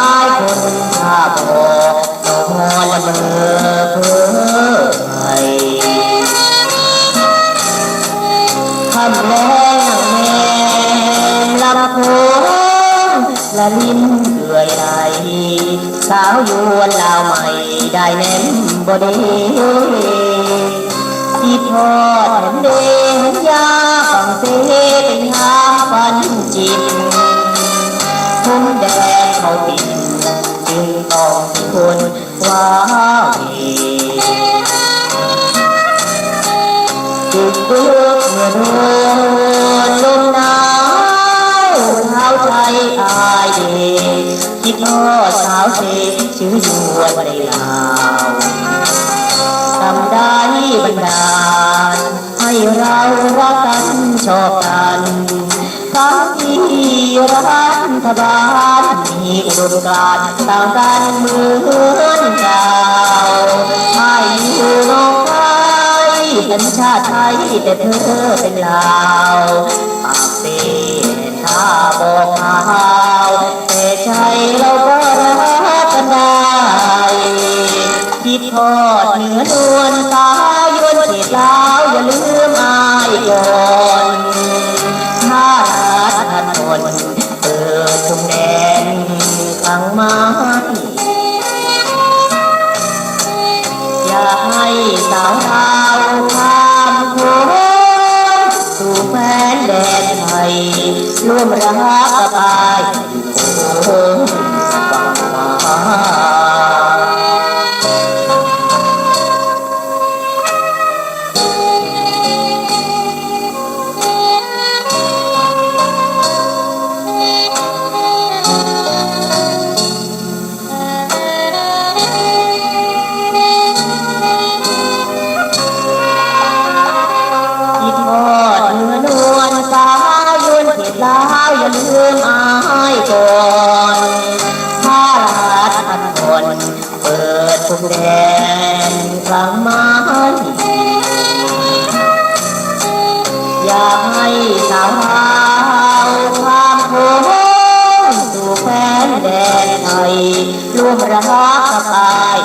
อาคนข้าบอกน้องละเมอเพ้อไห้คำแรงแมงลำโพงละลิ้นเอื่อยไหลสาวยวนลาวใหม่ได้แน่นบดีที่อดเห็นเดงยาฟังเสเป็นหางฟันจิต ทุ่มแดงเขาติดจึงต้องคนว้าเวจุดเลือกเมื่อโดนลมหนาวเท้าไทยอายเด็กคิดทอดสาวเสกชื่อยวนในลาวทำได้บันดาลให้เรารักกันชอบ ฐบาลมีอุดมการณ์ต่างกันเหมือนเก่าให้อยู่โลกไทยเป็นชาติไทยแต่เธอเป็นลาวปากเสียถ้าบอกขาวแต่ใจเราก็รักกันได้คิดทอดเหนือน สาวลาวข้ามโขงสู่แฟนแดนไทยร่วมรักกับอายโอ้ อย่าลืมอายก่อนถ้ารัฐทันทนเปิดทุกแดนกลางไม้อยากให้สาวลาวามโขงสู่แฟนแดนไทยร่วมรักกับอาย